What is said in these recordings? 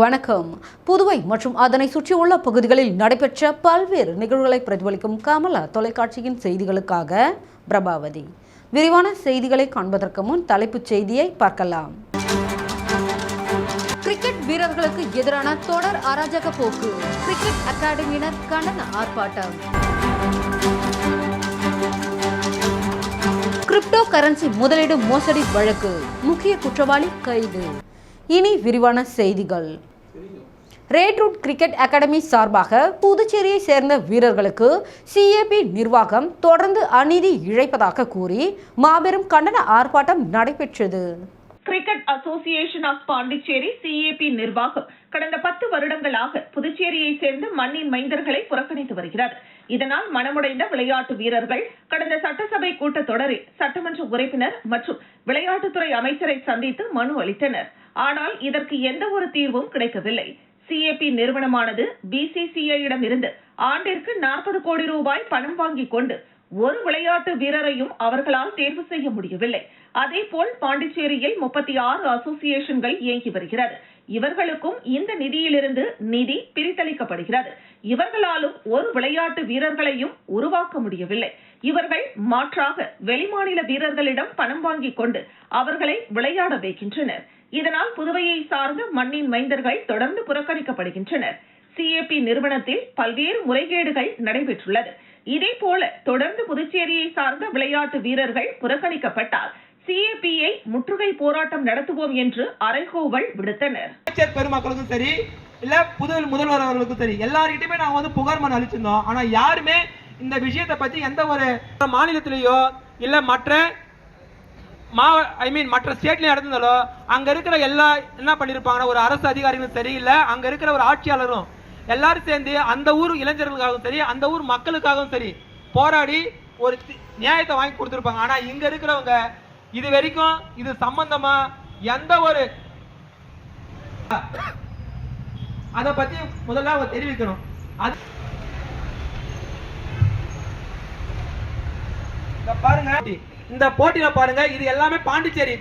வணக்கம். புதுவை மற்றும் அதனை சுற்றியுள்ள பகுதிகளில் நடைபெற்ற பல்வேறு நிகழ்வுகளை பிரதிபலிக்கும் கமலா தொலைக்காட்சியின் செய்திகளுக்காக பிரபாவதி. விரிவான செய்திகளை காண்பதற்கு முன் தலைப்புச் செய்தியை பார்க்கலாம். கிரிக்கெட் வீரர்களுக்கு எதிரான தொடர் அராஜக போக்கு. கிரிக்கெட் அகாடமியினர் கண்டன ஆர்ப்பாட்டம். கிரிப்டோ கரன்சி முதலீடு மோசடி வழக்கு. முக்கிய குற்றவாளி கைது. இனி விரிவான செய்திகள். ரேட்ரூட் கிரிக்கெட் அகாடமி சார்பாக புதுச்சேரியை சேர்ந்த வீரர்களுக்கு சிஏபி நிர்வாகம் தொடர்ந்து அநீதி இழைப்பதாக கூறி மாபெரும் கண்டன ஆர்ப்பாட்டம் நடைபெற்றது. Cricket association of Pondicherry CAP நிர்வாகம் கடந்த பத்து வருடங்களாக புதுச்சேரியை சேர்ந்த மண்ணின் மைந்தர்களை புறக்கணித்து வருகிறது இதனால் மனமுடைந்த விளையாட்டு வீரர்கள் கடந்த சட்டசபை கூட்டத்தொடரில் சட்டமன்ற உறுப்பினர் மற்றும் விளையாட்டுத்துறை அமைச்சரை சந்தித்து மனு அளித்தனர். ஆனால் இதற்கு எந்த ஒரு தீர்வும் கிடைக்கவில்லை. சிஏபி நிறுவனமானது பிசிசிஐயிடம் இருந்து ஆண்டிற்கு நாற்பது கோடி ரூபாய் பணம் வாங்கிக் கொண்டு ஒரு விளையாட்டு வீரரையும் அவர்களால் தேர்வு செய்ய முடியவில்லை. அதேபோல் பாண்டிச்சேரியில் முப்பத்தி ஆறு அசோசியேஷன்கள் இயங்கி வருகிறது. இவர்களுக்கும் இந்த நிதியிலிருந்து நிதி பிரித்தளிக்கப்படுகிறது. இவர்களாலும் ஒரு விளையாட்டு வீரர்களையும் உருவாக்க முடியவில்லை. இவர்கள் மாற்றாக வெளிமாநில வீரர்களிடம் பணம் வாங்கிக் கொண்டு அவர்களை விளையாட வைக்கின்றனர். இதனால் புதுவையை சார்ந்த மண்ணின் மைந்தர்கள் தொடர்ந்து புறக்கணிக்கப்படுகின்றனர். சிஏபி நிறுவனத்தில் பல்வேறு முறைகேடுகள் நடைபெற்றுள்ளது. இதேபோல தொடர்ந்து புதுச்சேரியை சார்ந்த விளையாட்டு வீரர்கள் புறக்கணிக்கப்பட்டால் சிஏபியை முற்றுகை போராட்டம் நடத்துவோம் என்று அறைகூவல் விடுத்தனர். அமைச்சர் பெருமக்களுக்கும் சரி இல்ல புது முதல்வர் அவர்களுக்கும் சரி எல்லார்கிட்டயுமே நாங்க வந்து புகார் மனு அளிச்சிருந்தோம். ஆனா யாருமே இந்த விஷயத்தை பத்தி எந்த ஒரு மாநிலத்திலேயோ இல்ல மற்ற மா ஐ மீன் மற்ற ஸ்டேட்லயும் நடந்தாலோ அங்க இருக்கிற எல்லா என்ன பண்ணிருப்பாங்கன்னா ஒரு அரசு அதிகாரிகளும் சரி இல்ல அங்க இருக்கிற ஒரு ஆட்சியாளரும் எல்லாரும் சேர்ந்து அந்த ஊர் இளைஞர்களுக்காகவும் சரி அந்த ஊர் மக்களுக்காகவும் சரி போராடி ஒரு நியாயத்தை வாங்கி கொடுத்துருப்பாங்க. ஆனா இங்க இருக்கிறவங்க இது வரைக்கும் இது சம்பந்தமா எந்த ஒரு அத பத்தி முதல்ல அவங்க தெரிவிக்கணும். அது பாருங்க. இந்த போட்டியில பாருங்க இது எல்லாமே பாண்டிச்சேரி.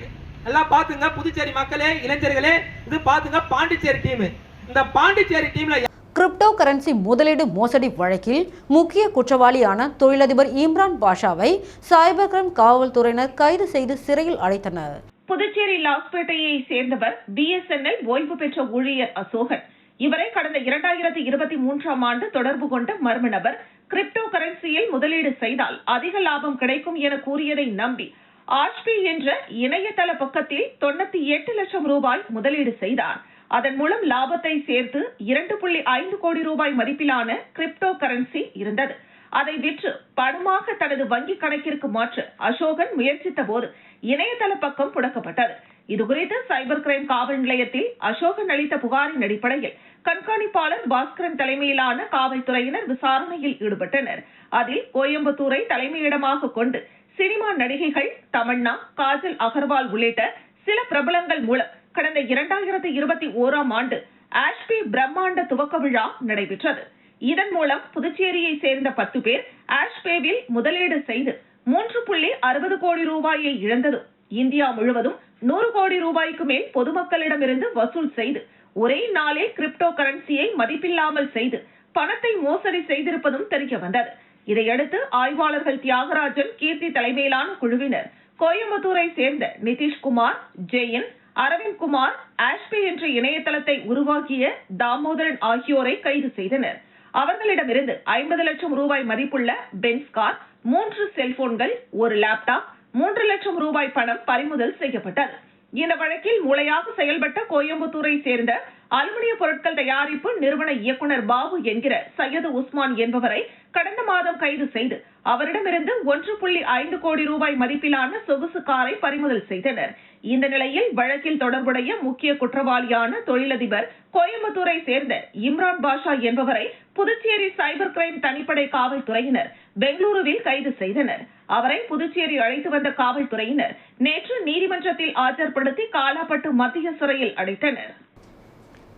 எல்லாம் பாத்துங்க புதுச்சேரி மக்களே இளைஞர்களே இது பாத்துங்க பாண்டிச்சேரி டீம் இந்த பாண்டிச்சேரி டீம்ல கிரிப்டோ கரன்சி முதலீடு மோசடி வழக்கில் முக்கிய குற்றவாளியான தொழிலதிபர் இம்ரான் பாஷாவை சைபர் கிரைம் காவல்துறையினர் கைது செய்து சிறையில் அடைத்தனர். புதுச்சேரி லாஸ்பேட்டையை சேர்ந்தவர் பிஎஸ்என்எல் ஓய்வு பெற்ற ஊழியர் அசோகன். இவரை கடந்த இரண்டாயிரத்தி இருபத்தி மூன்றாம் ஆண்டு தொடர்பு கொண்ட மர்ம நபர் கிரிப்டோ கரன்சியில் முதலீடு செய்தால் அதிக லாபம் கிடைக்கும் என கூறியதை நம்பி ஆஷ்பி என்ற இணையதள பக்கத்தில் தொண்ணூத்தி எட்டு லட்சம் ரூபாய் முதலீடு செய்தார். அதன் மூலம் லாபத்தை சேர்த்து இரண்டு புள்ளி ஐந்து கோடி ரூபாய் மதிப்பிலான கிரிப்டோ கரன்சி இருந்தது. அதை விற்று பணமாக தனது வங்கி கணக்கிற்கு மாற்ற அசோகன் முயற்சித்த போது இணையதள பக்கம் புடக்கப்பட்டது இதுகுறித்து சைபர் கிரைம் காவல் நிலையத்தில் அசோகன் அளித்த புகாரின் அடிப்படையில் கண்காணிப்பாளர் பாஸ்கரன் தலைமையிலான காவல்துறையினர் விசாரணையில் ஈடுபட்டனர். அதில் கோயம்புத்தூரை தலைமையிடமாக கொண்டு சினிமா நடிகைகள் தமன்னா காஜல் அகர்வால் உள்ளிட்ட சில பிரபலங்கள் மூலம் கடந்த இரண்டாயிரத்து இருபத்தி ஓராம் ஆண்டு ஆஷ்பி பிரம்மாண்ட துவக்க விழா நடைபெற்றது. இதன் மூலம் புதுச்சேரியை சேர்ந்த பத்து பேர் ஆஷ்பேவில் முதலீடு செய்து மூன்று புள்ளி அறுபது கோடி ரூபாயை இழந்தது. இந்தியா முழுவதும் நூறு கோடி ரூபாய்க்கு மேல் பொதுமக்களிடமிருந்து வசூல் செய்து ஒரே நாளில் கிரிப்டோ கரன்சியை மதிப்பில்லாமல் செய்து பணத்தை மோசடி செய்திருப்பதும் தெரிய வந்தது. இதையடுத்து ஆய்வாளர்கள் தியாகராஜன் கீர்த்தி தலைமையிலான குழுவினர் கோயம்புத்தூரை சேர்ந்த நிதிஷ்குமார் ஜெயின் அரவிந்த் குமார் ஆஷ்பி என்ற இணையதளத்தை உருவாக்கிய தாமோதரன் ஆகியோரை கைது செய்தனர். அவர்களிடமிருந்து ஐம்பது லட்சம் ரூபாய் மதிப்புள்ள பென்ஸ் கார் மூன்று செல்போன்கள் ஒரு லேப்டாப் மூன்று லட்சம் ரூபாய் பணம் பறிமுதல் செய்யப்பட்டது. இந்த வழக்கில் மூளையாக செயல்பட்ட கோயம்புத்தூரை சேர்ந்த அலுமினிய பொருட்கள் தயாரிப்பு நிறுவன இயக்குனர் பாபு என்கிற சையது உஸ்மான் என்பவரை கடந்த மாதம் கைது செய்து அவரிடமிருந்து ஒன்று புள்ளி ஐந்து கோடி ரூபாய் மதிப்பிலான சொகுசு காரை பறிமுதல் செய்தனர். இந்த நிலையில் வழக்கில் தொடர்புடைய முக்கிய குற்றவாளியான தொழிலதிபர் கோயம்புத்தூரை சேர்ந்த இம்ரான் பாஷா என்பவரை புதுச்சேரி சைபர் கிரைம் தனிப்படை காவல்துறையினர் பெங்களூருவில் கைது செய்தனர். அவரை புதுச்சேரி அழைத்து வந்த காவல்துறையினர் நேற்று நீதிமன்றத்தில் ஆஜர்படுத்தி காலாப்பட்டு மத்திய சிறையில் அடைத்தனர்.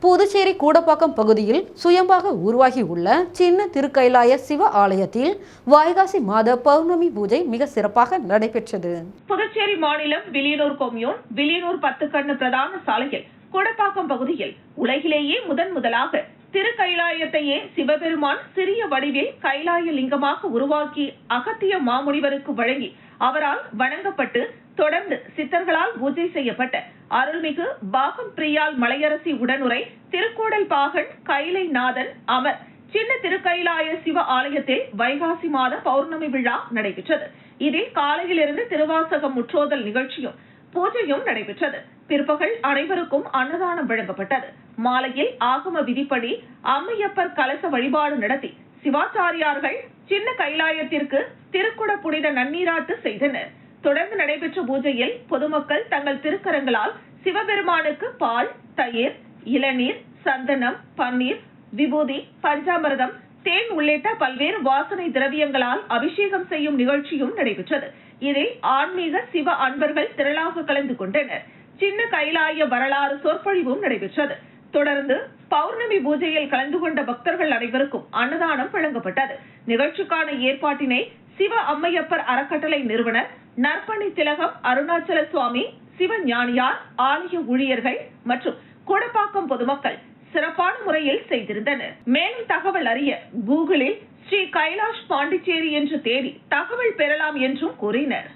புதுச்சேரி கூடப்பாக்கம் பகுதியில் சுயம்பாக உருவாகி உள்ள சின்ன திருக்கைலாய சிவ ஆலயத்தில் வைகாசி மாத பௌர்ணமி பூஜை மிக சிறப்பாக நடைபெற்றது. புதுச்சேரி மாநிலம் விலியனூர் கொம்யூன் பத்து கண்ணு பிரதான சாலையில் கூடப்பாக்கம் பகுதியில் உலகிலேயே முதன் முதலாக திருக்கைலாயத்தையே சிவபெருமான் சிறிய வடிவில் கைலாய லிங்கமாக உருவாக்கி அகத்திய மாமுனிவருக்கு வழங்கி அவரால் வணங்கப்பட்டு தொடர்ந்து சித்தர்களால் பூஜை செய்யப்பட்ட அருள்மிகு பாகம் பிரியால் மலையரசி உடனுரை திருக்கோடல் பாகன் கைலை நாதன் அமர் சின்ன திருக்கைலாய சிவ ஆலயத்தில் வைகாசி மாத பௌர்ணமி விழா நடைபெற்றது. இதில் காலையிலிருந்து திருவாசகம் முற்றோதல் நிகழ்ச்சியும் பூஜையும் நடைபெற்றது. பிற்பகல் அனைவருக்கும் அன்னதானம் வழங்கப்பட்டது. மாலையில் ஆகம விதிப்படி அம்மையப்பர் கலச வழிபாடு நடத்தி சிவாச்சாரியார்கள் சின்ன கைலாயத்திற்கு திருக்குட புனித நன்னீராட்டு செய்தனர். தொடர்ந்து நடைபெற்ற பூஜையில் பொதுமக்கள் தங்கள் திருக்கரங்களால் சிவபெருமானுக்கு பால் தயிர் இளநீர் சந்தனம் பன்னீர் விபூதி பஞ்சாமிரதம் தேன் உள்ளிட்ட பல்வேறு வாசனை திரவியங்களால் அபிஷேகம் செய்யும் நிகழ்ச்சியும் நடைபெற்றது. இதில் ஆன்மீக சிவ அன்பர்கள் திரளாக கலந்து கொண்டனர். சின்ன கைலாய வரலாறு சொற்பொழிவும் நடைபெற்றது. தொடர்ந்து பௌர்ணமி பூஜையில் கலந்து கொண்ட பக்தர்கள் அனைவருக்கும் அன்னதானம் வழங்கப்பட்டது. நிகழ்ச்சிக்கான ஏற்பாட்டினை சிவ அம்மையப்பர் அறக்கட்டளை நிறுவனர் நற்பணி திலகம் அருணாச்சல சுவாமி சிவ ஞானியார் ஆலய ஊழியர்கள் மற்றும் கூடப்பாக்கம் பொதுமக்கள் சிறப்பான முறையில் செய்திருந்தனர். மேலும் தகவல் அறிய கூகுளில் ஸ்ரீ கைலாஷ் பாண்டிச்சேரி என்று தேடி தகவல் பெறலாம் என்றும் கூறினர்.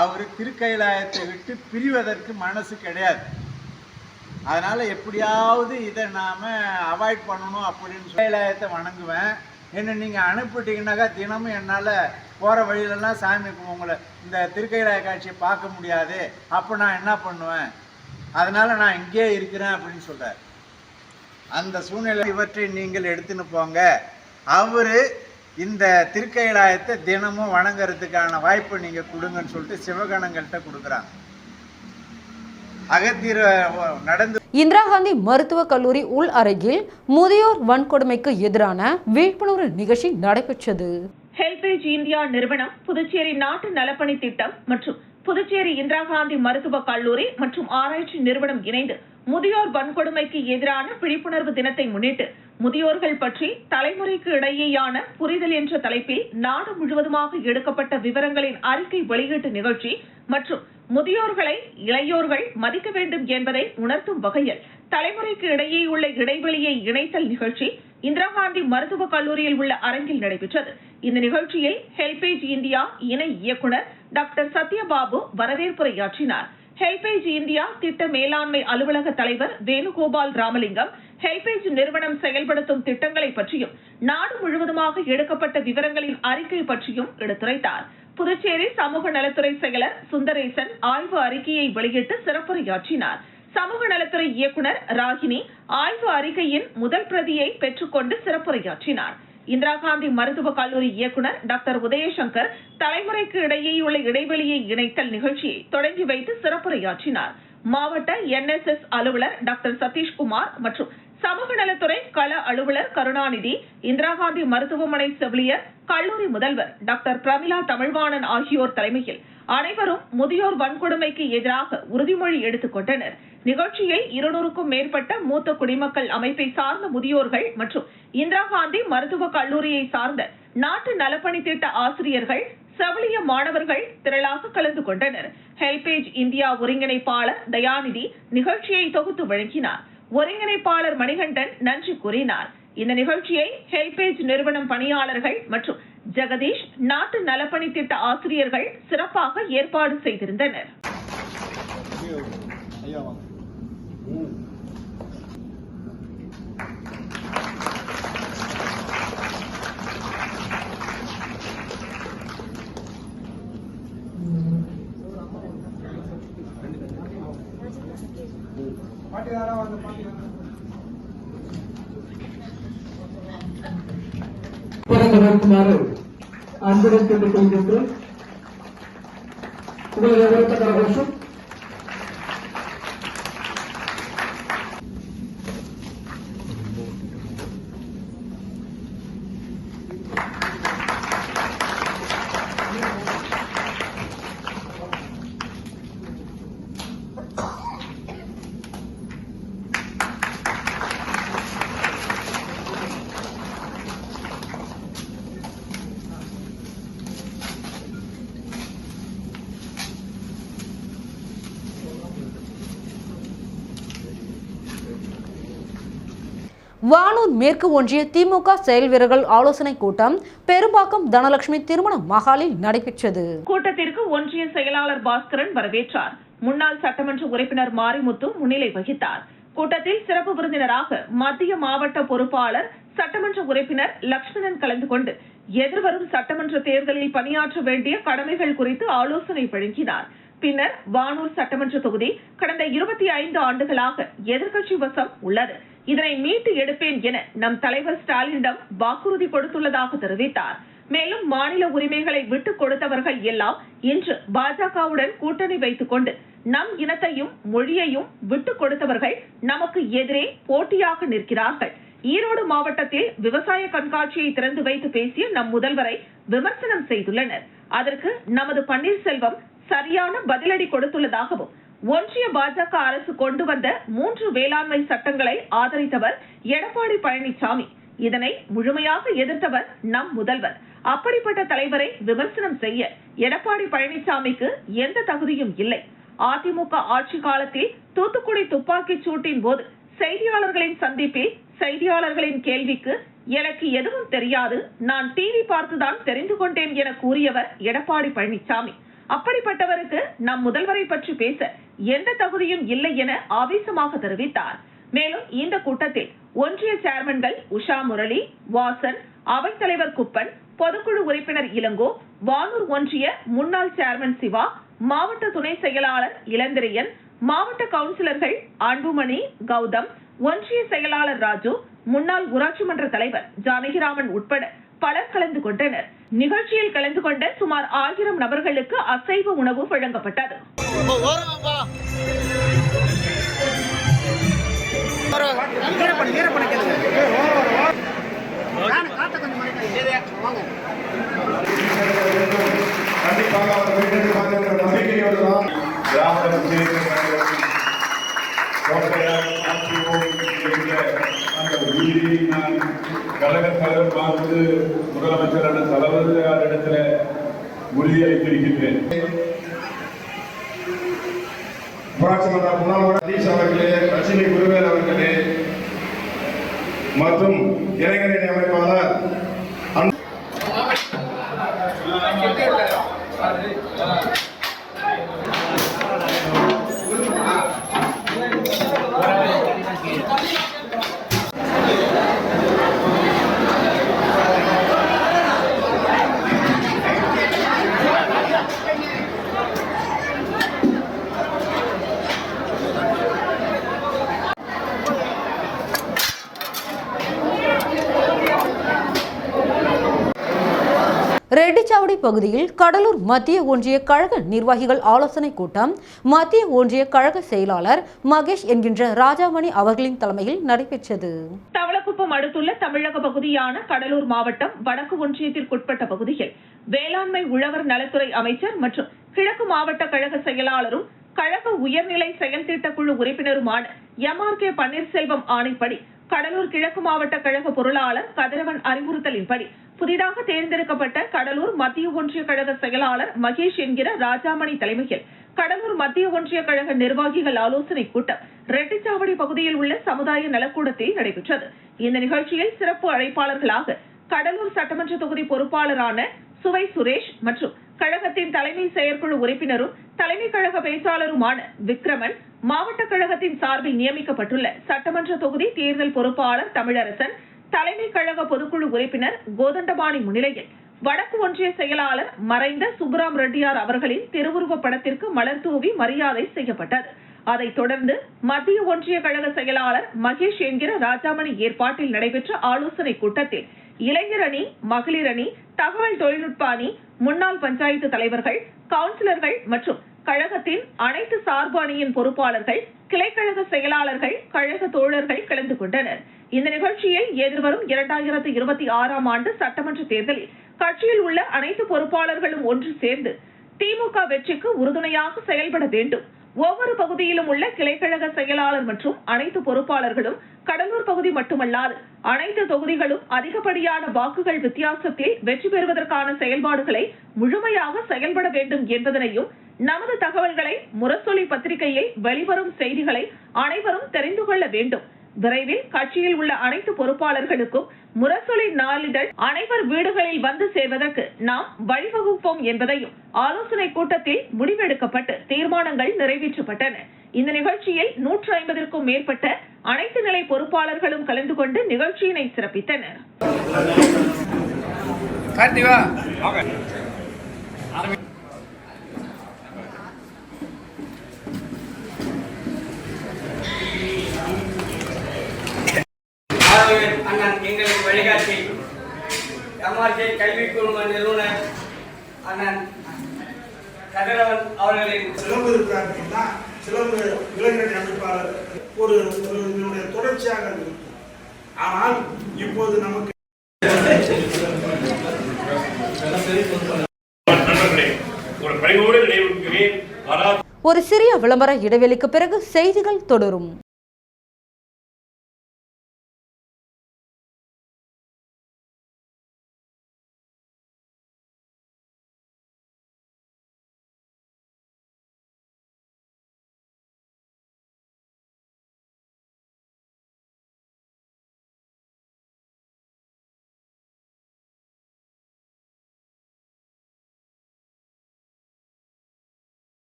அவர் திருக்கைலாயத்தை விட்டு பிரிவதற்கு மனசு கிடையாது. அதனால எப்படியாவது இதை நாம அவாய்ட் பண்ணணும் அப்படின்னு சொல்லி கைலாயத்தை வணங்குவேன். என்ன நீங்கள் அனுப்பிட்டீங்கன்னாக்கா தினமும் என்னால் போகிற வழியிலலாம் சாமி உங்களை இந்த திருக்கைராய காட்சியை பார்க்க முடியாது. அப்போ நான் என்ன பண்ணுவேன்? அதனால் நான் இங்கேயே இருக்கிறேன் அப்படின்னு சொல்கிறார் அந்த சூழ்நிலை இவற்றை நீங்கள் எடுத்துன்னு போங்க. அவர் இந்த திருக்கைலாயத்தை தினமும் வணங்குறதுக்கான வாய்ப்பை நீங்கள் கொடுங்கன்னு சொல்லிட்டு சிவகணங்கள்கிட்ட கொடுக்குறாங்க. அகத்தீர நடந்து இந்திரா காந்தி மருத்துவக் கல்லூரி உள் அறையில் முதியோர் வன்கொடுமைக்கு எதிரான விழிப்புணர்வு நிகழ்ச்சி நடைபெற்றது. ஹெல்பேஜ் இந்தியா நிறுவனம் புதுச்சேரி நாட்டு நலப்பணி திட்டம் மற்றும் புதுச்சேரி இந்திரா காந்தி மருத்துவக் கல்லூரி மற்றும் ஆராய்ச்சி நிறுவனம் இணைந்து முதியோர் வன்கொடுமைக்கு எதிரான விழிப்புணர்வு தினத்தை முன்னிட்டு முதியோர்கள் பற்றி தலைமுறைக்கு இடையேயான புரிதல் என்ற தலைப்பில் நாடு முழுவதுமாக எடுக்கப்பட்ட விவரங்களின் அறிக்கை வெளியீட்டு நிகழ்ச்சி மற்றும் முதியோர்களை இளையோர்கள் மதிக்க வேண்டும் என்பதை உணர்த்தும் வகையில் தலைமுறைக்கு இடையே உள்ள இடைவெளியை இணைத்தல் நிகழ்ச்சி இந்திரா காந்தி மருத்துவக் கல்லூரியில் உள்ள அரங்கில் நடைபெற்றது. இந்த நிகழ்ச்சியில் ஹெல்பேஜ் இந்தியா இணை இயக்குநர் டாக்டர் சத்யபாபு வரவேற்புரையாற்றினார். ஹெல்பேஜ் இந்தியா திட்ட மேலாண்மை அலுவலக தலைவர் வேணுகோபால் ராமலிங்கம் ஹெல்பேஜ் நிறுவனம் செயல்படுத்தும் திட்டங்களை பற்றியும் நாடு முழுவதுமாக எடுக்கப்பட்ட விவரங்களின் அறிக்கை பற்றியும் எடுத்துரைத்தார். புதுச்சேரி சமூக நலத்துறை செயலர் சுந்தரேசன் ஆய்வு அறிக்கையை வெளியிட்டு சிறப்புரையாற்றினார். சமூக நலத்துறை இயக்குனர் ராகினி ஆய்வு அறிக்கையின் முதல் பிரதியை பெற்றுக்கொண்டு சிறப்புரையாற்றினார். இந்திரா காந்தி மருத்துவக் கல்லூரி இயக்குனர் டாக்டர் உதயசங்கர் தலைமுறைக்கு இடையேயுள்ள இடைவெளியை இணைத்தல் நிகழ்ச்சியை தொடங்கி வைத்து சிறப்புரையாற்றினார். மாவட்ட என்எஸ்எஸ் அலுவலர் டாக்டர் சதீஷ்குமார் மற்றும் சமூக நலத்துறை கள அலுவலர் கருணாநிதி இந்திரா காந்தி மருத்துவமனை செவிலியர் கல்லூரி முதல்வர் டாக்டர் பிரமிளா தமிழ்வாணன் ஆகியோர் தலைமையில் அனைவரும் முதியோர் வன்கொடுமைக்கு எதிராக உறுதிமொழி எடுத்துக் கொண்டனர். நிகழ்ச்சியில் இருநூறுக்கும் மேற்பட்ட மூத்த குடிமக்கள் அமைப்பை சார்ந்த முதியோர்கள் மற்றும் இந்திரா காந்தி மருத்துவ கல்லூரியை சார்ந்த நாட்டு நலப்பணி திட்ட ஆசிரியர்கள் செவிலிய மாணவர்கள் திரளாக கலந்து கொண்டனர். ஹெல்பேஜ் இந்தியா ஒருங்கிணைப்பாளர் தயாநிதி நிகழ்ச்சியை தொகுத்து வழங்கினார். ஒருங்கிணைப்பாளர் மணிகண்டன் நன்றி கூறினார். இந்த நிகழ்ச்சியை ஹெல்பேஜ் நிறுவனம் பணியாளர்கள் மற்றும் ஜெகதீஷ் நாட்டு நலப்பணி திட்ட ஆசிரியர்கள் சிறப்பாக ஏற்பாடு செய்திருந்தனர். ಕುಮಾರ್ ಆಂಜನೇಯ ಕುಮಾರ್ ಕುಮಾರ್ வானூர் மேற்கு ஒன்றிய திமுக செயல் வீரர்கள் ஆலோசனை கூட்டம் பெரும்பாக்கம் தனலட்சுமி திருமண மகாலில் நடைபெற்றது. கூட்டத்திற்கு ஒன்றிய செயலாளர் பாஸ்கரன் வரவேற்றார். முன்னாள் சட்டமன்ற உறுப்பினர் மாரிமுத்து முன்னிலை வகித்தார். கூட்டத்தில் சிறப்பு விருந்தினராக மத்திய மாவட்ட பொறுப்பாளர் சட்டமன்ற உறுப்பினர் லட்சுமணன் கலந்து கொண்டு எதிர்வரும் சட்டமன்ற தேர்தலில் பணியாற்ற வேண்டிய கடமைகள் குறித்து ஆலோசனை வழங்கினார். பின்னர் வானூர் சட்டமன்ற தொகுதி கடந்த இருபத்தி ஐந்து ஆண்டுகளாக எதிர்க்கட்சி வசம் உள்ளது. இதனை மீட்டு எடுப்பேன் என நம் தலைவர் ஸ்டாலினிடம் வாக்குறுதி கொடுத்துள்ளதாக தெரிவித்தார். மேலும் மாநில உரிமைகளை விட்டுக் கொடுத்தவர்கள் எல்லாம் இன்று பாஜகவுடன் கூட்டணி வைத்துக் கொண்டு நம் இனத்தையும் மொழியையும் விட்டுக் கொடுத்தவர்கள் நமக்கு எதிரே போட்டியாக நிற்கிறார்கள். ஈரோடு மாவட்டத்தில் விவசாய கண்காட்சியை திறந்து வைத்து பேசிய நம் முதல்வரை விமர்சனம் செய்துள்ளனர். அதற்கு நமது பன்னீர்செல்வம் சரியான பதிலடி கொடுத்துள்ளதாகவும் ஒன்றிய பாஜக அரசு கொண்டு வந்த மூன்று வேளாண்மை சட்டங்களை ஆதரித்தவர் எடப்பாடி பழனிசாமி இதனை முழுமையாக எதிர்த்தவர் நம் முதல்வர். அப்படிப்பட்ட தலைவரை விமர்சனம் செய்ய எடப்பாடி பழனிசாமிக்கு எந்த தகுதியும் இல்லை. அதிமுக ஆட்சி காலத்தில் தூத்துக்குடி துப்பாக்கிச் சூட்டின் போது செய்தியாளர்களின் சந்திப்பில் செய்தியாளர்களின் கேள்விக்கு எனக்கு எதுவும் தெரியாது. நான் டிவி பார்த்துதான் தெரிந்து கொண்டேன் என கூறியவர் எடப்பாடி பழனிசாமி அப்படிப்பட்டவருக்கு நம் முதல்வரை பற்றி பேச எந்த தகுதியும் இல்லை என ஆவேசமாக தெரிவித்தார். மேலும் இந்த கூட்டத்தில் ஒன்றிய சேர்மன்கள் உஷா முரளி வாசன் அவைத்தலைவர் குப்பன் பொதுக்குழு உறுப்பினர் இளங்கோ வானூர் ஒன்றிய முன்னாள் சேர்மன் சிவா மாவட்ட துணை செயலாளர் இளந்திரையன் மாவட்ட கவுன்சிலர்கள் அன்புமணி கௌதம் ஒன்றிய செயலாளர் ராஜு முன்னாள் ஊராட்சி மன்ற தலைவர் ஜானகிராமன் உட்பட பலர் கலந்து கொண்டனர். நிகழ்ச்சியில் கலந்து கொண்ட சுமார் ஆயிரம் நபர்களுக்கு அசைவ உணவு வழங்கப்பட்டது. நம்பிக்கையோடு மீறி நான் கழக தலைவர் பார்த்து முதலமைச்சரான தலைவரிடத்தில் உறுதியளித்திருக்கின்றேன் புரட்சி முன்னாள் சதீஷ் அவர்களே குருவேல் அவர்களே மற்றும் இளைஞர் பகுதியில் கடலூர் மத்திய ஒன்றிய கழக நிர்வாகிகள் ஆலோசனை கூட்டம் மத்திய ஒன்றிய கழக செயலாளர் மகேஷ் என்கின்ற ராஜாமணி அவர்களின் தலைமையில் நடைபெற்றது. தவளக்குப்பம் அடுத்துள்ள தமிழக பகுதியான கடலூர் மாவட்டம் வடக்கு ஒன்றியத்திற்குட்பட்ட பகுதியில் வேளாண்மை உழவர் நலத்துறை அமைச்சர் மற்றும் கிழக்கு மாவட்ட கழக செயலாளரும் கழக உயர்நிலை செயல் திட்ட உறுப்பினருமான எம் ஆர் கே பன்னீர்செல்வம் ஆணைப்படி கடலூர் கிழக்கு மாவட்ட கழக பொருளாளர் கதிரவன் அறிவுறுத்தலின்படி புதிதாக தேர்ந்தெடுக்கப்பட்ட கடலூர் மத்திய ஒன்றிய கழக செயலாளர் மகேஷ் என்கிற ராஜாமணி தலைமையில் கடலூர் மத்திய ஒன்றிய கழக நிர்வாகிகள் ஆலோசனை கூட்டம் ரெட்டிச்சாவடி பகுதியில் உள்ள சமுதாய நலக்கூடத்தில் நடைபெற்றது. இந்த நிகழ்ச்சியில் சிறப்பு அழைப்பாளர்களாக கடலூர் சட்டமன்ற தொகுதி பொறுப்பாளரான சுவை சுரேஷ் மற்றும் கழகத்தின் தலைமை செயற்குழு உறுப்பினரும் தலைமை கழக பேச்சாளருமான விக்ரமன் மாவட்ட கழகத்தின் சார்பில் நியமிக்கப்பட்டுள்ள சட்டமன்ற தொகுதி தேர்தல் பொறுப்பாளர் தமிழரசன் தலைமை கழக பொதுக்குழு உறுப்பினர் கோதண்டபாணி முன்னிலையில் வடக்கு ஒன்றிய செயலாளர் மறைந்த சுப்புராம் ரெட்டியார் அவர்களின் திருவுருவப் படத்திற்கு மலர் தூவி மரியாதை செய்யப்பட்டது. அதைத் தொடர்ந்து மத்திய ஒன்றிய கழக செயலாளர் மகேஷ் என்கிற ராஜாமணி ஏற்பாட்டில் நடைபெற்ற ஆலோசனை கூட்டத்தில் இளைஞர் அணி மகளிர் அணி தகவல் தொழில்நுட்ப அணி முன்னாள் பஞ்சாயத்து தலைவர்கள் கவுன்சிலர்கள் மற்றும் கழகத்தின் அனைத்து சார்பு அணியின் பொறுப்பாளர்கள் கிளைக்கழக செயலாளர்கள் கழக தோழர்கள் கலந்து கொண்டனர். இந்த நிகழ்ச்சியில் எதிர்வரும் இரண்டாயிரத்து இருபத்தி ஆறாம் ஆண்டு சட்டமன்ற தேர்தலில் கட்சியில் உள்ள அனைத்து பொறுப்பாளர்களும் ஒன்று சேர்ந்து திமுக வெற்றிக்கு உறுதுணையாக செயல்பட வேண்டும். ஒவ்வொரு பகுதியிலும் உள்ள கிளைக்கழக செயலாளர் மற்றும் அனைத்து பொறுப்பாளர்களும் கடலூர் பகுதி மட்டுமல்லாது அனைத்து தொகுதிகளும் அதிகப்படியான வாக்குகள் வித்தியாசத்தில் வெற்றி பெறுவதற்கான செயல்பாடுகளை முழுமையாக செயல்பட வேண்டும் என்பதனையும் நமது தகவல்களை முரசொலி பத்திரிகையில் வெளிவரும் செய்திகளை அனைவரும் தெரிந்து கொள்ள வேண்டும். விரைவில் கட்சியில் உள்ள அனைத்து பொறுப்பாளர்களுக்கும் முரசொலி நாளிதழ் அனைவர் வீடுகளில் வந்து சேர்வதற்கு நாம் வழிவகுப்போம் என்பதையும் ஆலோசனை கூட்டத்தில் முடிவெடுக்கப்பட்டு தீர்மானங்கள் நிறைவேற்றப்பட்டன. இந்த நிகழ்ச்சியில் நூற்று ஐம்பதற்கும் மேற்பட்ட அனைத்து நிலை பொறுப்பாளர்களும் கலந்து கொண்டு நிகழ்ச்சியினை சிறப்பித்தனர். அண்ணன் எங்களுக்கு வழிகாட்டி. எம்ஆர்கே கல்வி குழும நிறுவனர் அண்ணன் கதிரவன் அவர்களின் சிலம்பு இருக்கிறாங்கன்னா சிலம்பு இளைஞர் அமைப்பாளர் ஒரு ஒரு இதனுடைய தொடர்ச்சியாக இருக்கும். ஆனால் இப்போது நமக்கு ஒரு சிறிய விளம்பர இடைவெளிக்கு பிறகு செய்திகள் தொடரும்.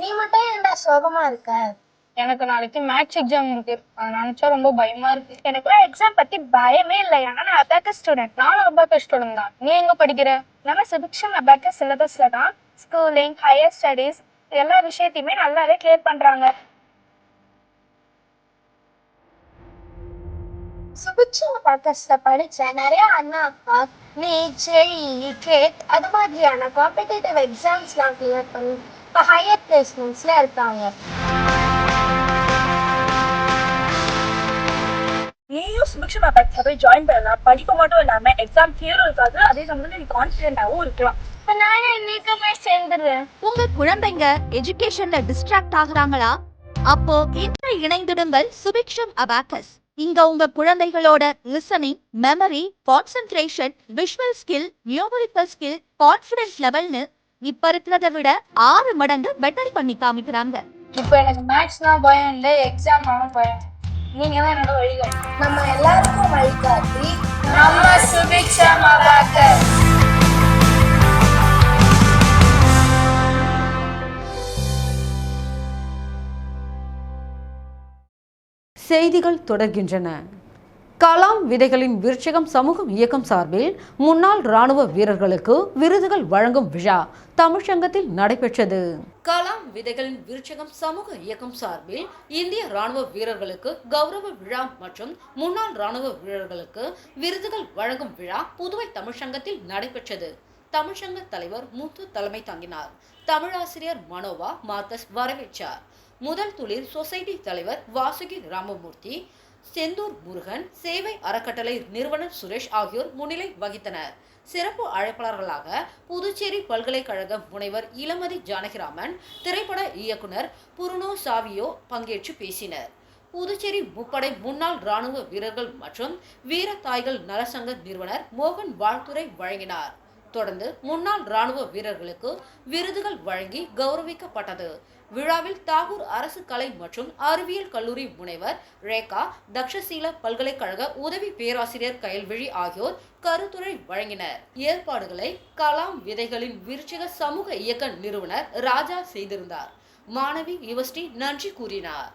நீ மட்டும் ஏன்டா சோகமா இருக்க? எனக்கு நாளைக்கு மேத்ஸ் எக்ஸாம் இருக்கு. அதை நினைச்சா ரொம்ப பயமா இருக்கு. எனக்கு எக்ஸாம் பத்தி பயமே இல்லை. ஏன்னா நான் அபாக்கஸ் ஸ்டூடெண்ட் நானும் அபாக்கஸ் ஸ்டூடெண்ட் தான். நீ எங்க படிக்கிற? நம்ம சுபிக்ஷன் அபாக்கஸ் சிலபஸ்ல தான் ஸ்கூலிங் ஹையர் ஸ்டடீஸ் எல்லா விஷயத்தையுமே நல்லாவே கிளியர் பண்றாங்க. சுபிக்ஷன் அபாக்கஸ்ல படிச்ச நிறைய அண்ணா அப்பா நீட் ஜேஇ கேட் அது மாதிரியான காம்படிட்டிவ் எக்ஸாம்ஸ்லாம் கிளியர் பண்ணி இப்போ ஹையர் பிளேஸ்மெண்ட்ஸ்ல இருக்காங்க நீயும் சுபிக்ஷமா பேட்ஸ்ல போய் ஜாயின் பண்ணலாம் படிப்பு மட்டும் இல்லாம எக்ஸாம் கிளியரும் இருக்காது அதே சமயத்துல நீ கான்பிடென்டாவும் இருக்கலாம் இப்போ நானே இன்னைக்கு போய் சேர்ந்துடுறேன் உங்க குழந்தைங்க எஜுகேஷன்ல டிஸ்ட்ராக்ட் ஆகுறாங்களா? அப்போ இன்று இணைந்திடுங்கள் சுபிக்ஷம் அபாக்கஸ் இங்க உங்க குழந்தைகளோட listening memory concentration visual skill numerical skill confidence லெவல்னு இப்ப இருக்கிறத விட ஆறு மடங்கு பெட்டர் பண்ணி காமிக்கிறாங்க. இப்போ எனக்கு மேத்ஸ்னா பயம் இல்லை எக்ஸாம்னாலும் பயம் நீங்க தான் என்னோட வழிகாட்டி. நம்ம எல்லாருக்கும் வழிகாட்டி நம்ம சுபிக்ஷா செய்திகள் தொடர்கின்றன. கலாம் விதைகளின் விருட்சகம் சமூகம் இயக்கம் சார்பில் முன்னாள் ராணுவ வீரர்களுக்கு விருதுகள் வழங்கும் விழா தமிழ்ச்சங்கத்தில் நடைபெற்றது. கலாம் விதைகளின் விருட்சகம் சமூக இயக்கம் சார்பில் இந்திய ராணுவ வீரர்களுக்கு கௌரவ விழா மற்றும் முன்னாள் ராணுவ வீரர்களுக்கு விருதுகள் வழங்கும் விழா புதுவை தமிழ்ச்சங்கத்தில் நடைபெற்றது. தமிழ்ச்சங்க தலைவர் முத்து தலைமை தாங்கினார். தமிழாசிரியர் மனோவா மார்க்கஸ் வரவேற்றார். முதல் துளிர் சொசைட்டி தலைவர் வாசுகி ராமமூர்த்தி செந்தூர் முருகன் சேவை அறக்கட்டளை நிறுவனர் சுரேஷ் ஆகியோர் முன்னிலை வகித்தனர். சிறப்பு அழைப்பாளர்களாக புதுச்சேரி பல்கலைக்கழக முனைவர் இளமதி ஜானகிராமன் திரைப்பட இயக்குனர் புருனோ சாவியோ பங்கேற்று பேசினர். புதுச்சேரி முப்படை முன்னாள் ராணுவ வீரர்கள் மற்றும் வீர தாய்கள் நலசங்க நிறுவனர் மோகன் வாழ்த்துரை வழங்கினார். தொடர்ந்து முன்னாள் ராணுவ வீரர்களுக்கு விருதுகள் வழங்கி கௌரவிக்கப்பட்டது. விழாவில் தாகூர் அரசு கலை மற்றும் அறிவியல் கல்லூரி முனைவர் ரேகா தக்ஷசீல பல்கலைக்கழக உதவி பேராசிரியர் கயல்விழி ஆகியோர் கருத்துரை வழங்கினர். ஏற்பாடுகளை கலாம் விதைகளின் விருச்சிக சமூக இயக்க நிறுவனர் ராஜா செய்திருந்தார். மாணவி யுவஸ்ரீ நன்றி கூறினார்.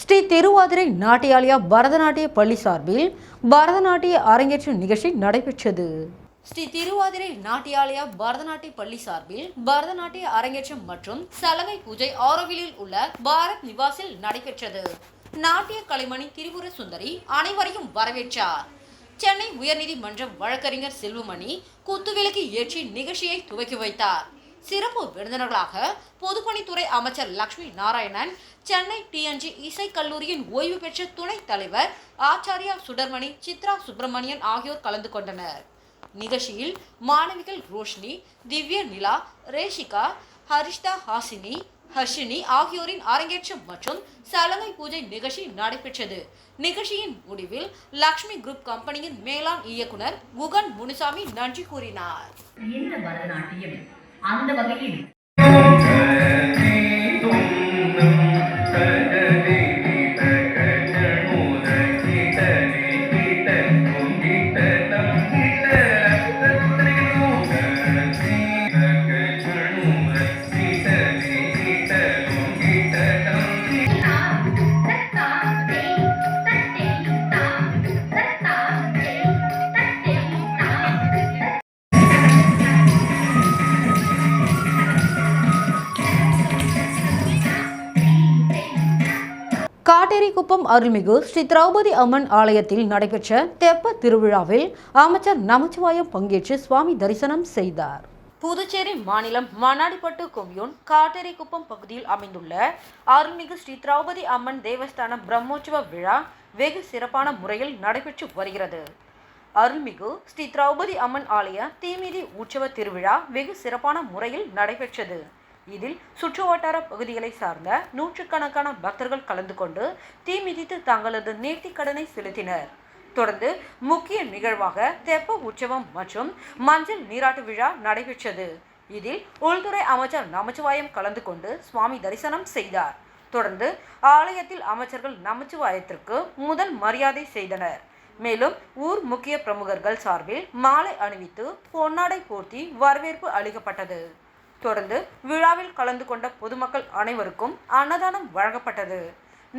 ஸ்ரீ திருவாதிரை நாட்டியாலயா பரதநாட்டிய பள்ளி சார்பில் பரதநாட்டிய அரங்கேற்ற நிகழ்ச்சி நடைபெற்றது. ஸ்ரீ திருவாதிரை நாட்டியாலயா பரதநாட்டிய பள்ளி சார்பில் பரதநாட்டிய அரங்கேற்றம் மற்றும் சலவை பூஜை ஆரோவிலில் உள்ள பாரத் நிவாசில் நடைபெற்றது. நாட்டிய கலைமணி திரிபுர சுந்தரி அனைவரையும் வரவேற்றார். சென்னை உயர்நீதிமன்ற வழக்கறிஞர் செல்வமணி குத்துவிளக்கு ஏற்றி நிகழ்ச்சியை துவக்கி வைத்தார். சிறப்பு விருந்தினர்களாக பொதுப்பணித்துறை அமைச்சர் லக்ஷ்மி நாராயணன் சென்னை டிஎன்ஜி இசைக்கல்லூரியின் ஓய்வு பெற்ற துணைத் தலைவர் ஆச்சாரியா சுடர்மணி சித்ரா சுப்பிரமணியன் ஆகியோர் கலந்து கொண்டனர். நிகழ்ச்சியில் மாணவிகள் ரோஷினி திவ்ய நிலா ரேஷிகா ஹரிஷ்தா ஹாசினி ஹர்ஷினி ஆகியோரின் அரங்கேற்றம் மற்றும் சலங்கை பூஜை நிகழ்ச்சி நடைபெற்றது. நிகழ்ச்சியின் முடிவில் லக்ஷ்மி குரூப் கம்பெனியின் மேலாண் இயக்குனர் குகன் முனுசாமி நன்றி கூறினார். பரதநாட்டியம் அந்த வகையில். காவேரிக்குப்பம் அருள்மிகு ஸ்ரீ திரௌபதி அம்மன் ஆலயத்தில் நடைபெற்ற தெப்ப திருவிழாவில் அமைச்சர் நமச்சிவாயம் பங்கேற்று சுவாமி தரிசனம் செய்தார். புதுச்சேரி மாநிலம் மணாடிப்பட்டு கொம்யூன் காட்டேரிக்குப்பம் பகுதியில் அமைந்துள்ள அருள்மிகு ஸ்ரீ திரௌபதி அம்மன் தேவஸ்தான பிரம்மோற்சவ விழா வெகு சிறப்பான முறையில் நடைபெற்று வருகிறது. அருள்மிகு ஸ்ரீ திரௌபதி அம்மன் ஆலய தீமிதி உற்சவ திருவிழா வெகு சிறப்பான முறையில் நடைபெற்றது. இதில் சுற்றுவட்டார பகுதிகளை சார்ந்த நூற்றுக்கணக்கான பக்தர்கள் கலந்து கொண்டு தீ மிதித்து தங்களது நேர்த்திக் கடனை செலுத்தினர். தொடர்ந்து முக்கிய நிகழ்வாக தெப்ப உற்சவம் மற்றும் மஞ்சள் நீராட்டு விழா நடைபெற்றது. இதில் உள்துறை அமைச்சர் நமச்சிவாயம் கலந்து கொண்டு சுவாமி தரிசனம் செய்தார். தொடர்ந்து ஆலயத்தில் அமைச்சர்கள் நமச்சிவாயத்திற்கு முதல் மரியாதை செய்தனர். மேலும் ஊர் முக்கிய பிரமுகர்கள் சார்பில் மாலை அணிவித்து பொன்னாடை போர்த்தி வரவேற்பு அளிக்கப்பட்டது. தொடர்ந்து விழாவில் கலந்து கொண்ட பொதுமக்கள் அனைவருக்கும் அன்னதானம் வழங்கப்பட்டது.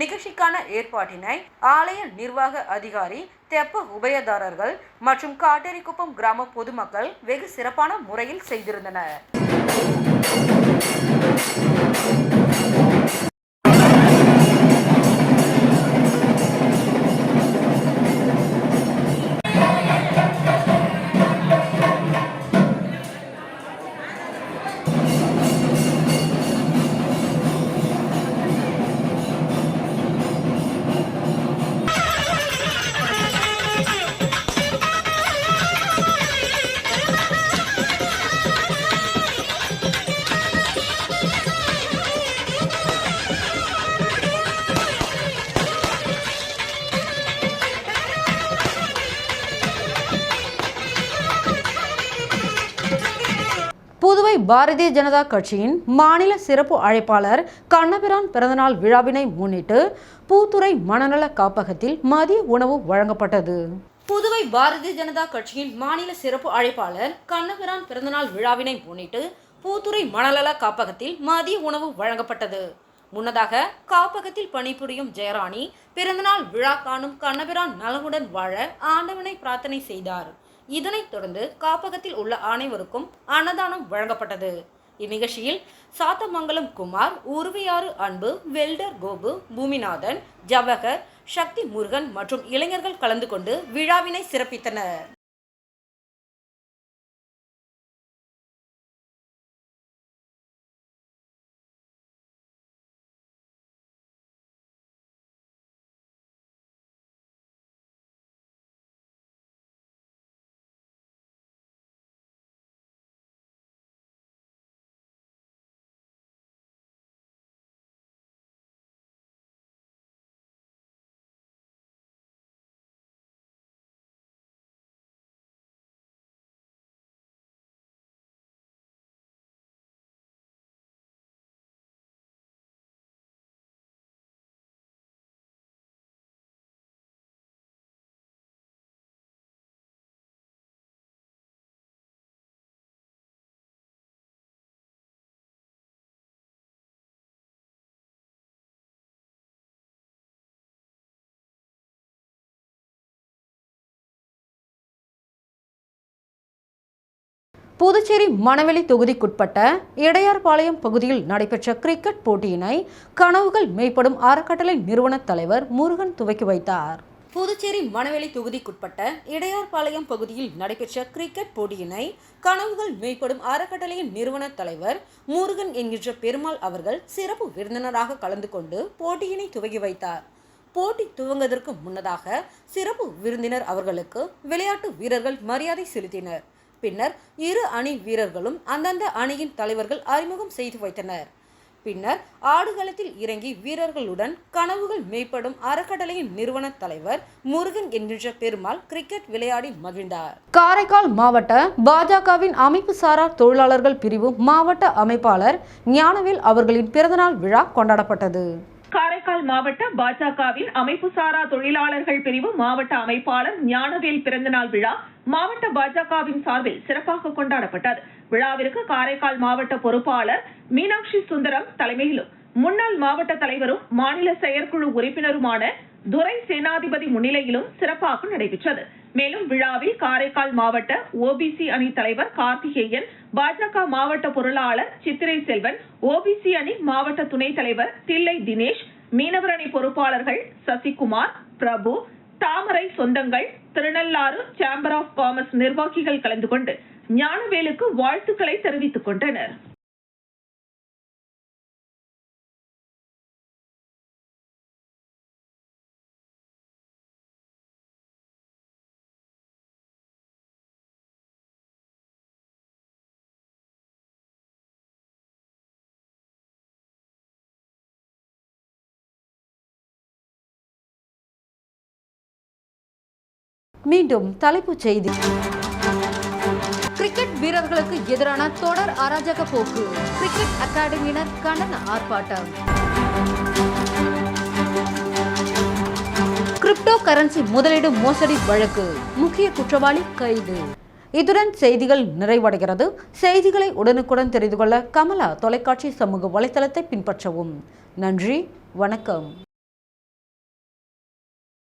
நிகழ்ச்சிக்கான ஏற்பாட்டினை ஆலய நிர்வாக அதிகாரி தெப்ப உபயதாரர்கள் மற்றும் காட்டேரிக்குப்பம் கிராம பொதுமக்கள் வெகு சிறப்பான முறையில் செய்திருந்தனர். பாரதிய ஜனதா கட்சியின் மாநில சிறப்பு அழைப்பாளர் கண்ணபிரான் பிறந்தநாள் விழாவினை முன்னிட்டு பூத்துறை மனநல காப்பகத்தில் மதிய உணவு வழங்கப்பட்டது. புதுவை பாரதிய ஜனதா கட்சியின் மாநில சிறப்பு அழைப்பாளர் கண்ணபிரான் பிறந்தநாள் விழாவினை முன்னிட்டு பூத்துறை மணநல காப்பகத்தில் மதிய உணவு வழங்கப்பட்டது. முன்னதாக காப்பகத்தில் பணிபுரியும் ஜெயராணி பிறந்தநாள் விழா காணும் கண்ணபிரான் நலமுடன் வாழ ஆண்டவனை பிரார்த்தனை செய்தார். இதனைத் தொடர்ந்து காப்பகத்தில் உள்ள அனைவருக்கும் அன்னதானம் வழங்கப்பட்டது. இந்நிகழ்ச்சியில் சாத்தமங்கலம் குமார் உருவையாறு அன்பு வெல்டர் கோபு பூமிநாதன் ஜவஹர் சக்தி முருகன் மற்றும் இளைஞர்கள் கலந்து கொண்டு விழாவினை சிறப்பித்தனர். புதுச்சேரி மணவெளி தொகுதிக்குட்பட்ட இடையார்பாளையம் பகுதியில் நடைபெற்ற கிரிக்கெட் போட்டியினை கனவுகள் மேம்படும் அறக்கட்டளை நிறுவன தலைவர் முருகன் துவக்கி வைத்தார். புதுச்சேரி மணவெளி தொகுதிக்குட்பட்ட இடையார்பாளையம் பகுதியில் நடைபெற்ற கிரிக்கெட் போட்டியினை கனவுகள் மேம்படும் அறக்கட்டளையின் நிறுவன தலைவர் முருகன் என்கின்ற பெருமாள் அவர்கள் சிறப்பு விருந்தினராக கலந்து கொண்டு போட்டியினை துவக்கி வைத்தார். போட்டி துவங்குவதற்கு முன்னதாக சிறப்பு விருந்தினர் அவர்களுக்கு விளையாட்டு வீரர்கள் மரியாதை செலுத்தினர். பின்னர் இரு அணி வீரர்களும் அந்தந்த அணியின் தலைவர்கள் அறிமுகம் செய்து வைத்தனர். பின்னர் ஆடுகளத்தில் இறங்கி வீரர்களுடன் கனவுகள் மேம்படும் அறக்கட்டளையின் நிறுவன தலைவர் முருகன் என்கின்ற பெருமாள் கிரிக்கெட் விளையாடி மகிழ்ந்தார். காரைக்கால் மாவட்ட பாஜகவின் அமைப்பு சாரா தொழிலாளர்கள் பிரிவு மாவட்ட அமைப்பாளர் ஞானவேல் அவர்களின் பிறந்தநாள் விழா கொண்டாடப்பட்டது. காரைக்கால் மாவட்ட பாஜகவின் அமைப்பு சாரா தொழிலாளர்கள் பிரிவு மாவட்ட அமைப்பாளர் ஞானவேல் பிறந்தநாள் விழா மாவட்ட பாஜகவின் சார்பில் சிறப்பாக கொண்டாடப்பட்டது. விழாவிற்கு காரைக்கால் மாவட்ட பொறுப்பாளர் மீனாட்சி சுந்தரம் தலைமையிலும் முன்னாள் மாவட்ட தலைவரும் மாநில செயற்குழு உறுப்பினருமான துரை சேனாதிபதி முன்னிலையிலும் சிறப்பாக நடைபெற்றது. மேலும் விழாவில் காரைக்கால் மாவட்ட ஓபிசி அணி தலைவர் கார்த்திகேயன் பாஜக மாவட்ட பொருளாளர் சித்திரை செல்வன் ஓபிசி அணி மாவட்ட துணைத் தலைவர் தில்லை தினேஷ் மீனவர் அணி பொறுப்பாளர்கள் சசிகுமார் பிரபு தாமரை சொந்தங்கள் திருநள்ளாறு சேம்பர் ஆஃப் காமர்ஸ் நிர்வாகிகள் கலந்து கொண்டு ஞானவேலுக்கு வாழ்த்துக்களை தெரிவித்துக் கொண்டனர். மீண்டும் தலைப்புச் செய்தி. கிரிக்கெட் வீரர்களுக்கு எதிரான தொடர் அராஜக போக்கு. கிரிக்கெட் அகாடமியினர் கண்டன ஆர்ப்பாட்டம். கிரிப்டோ கரன்சி முதலீடு மோசடி வழக்கு. முக்கிய குற்றவாளி கைது. இத்துடன் செய்திகள் நிறைவடைகிறது. செய்திகளை உடனுக்குடன் தெரிந்து கொள்ள கமலா தொலைக்காட்சி சமூக வலைத்தளத்தை பின்பற்றவும். நன்றி வணக்கம்.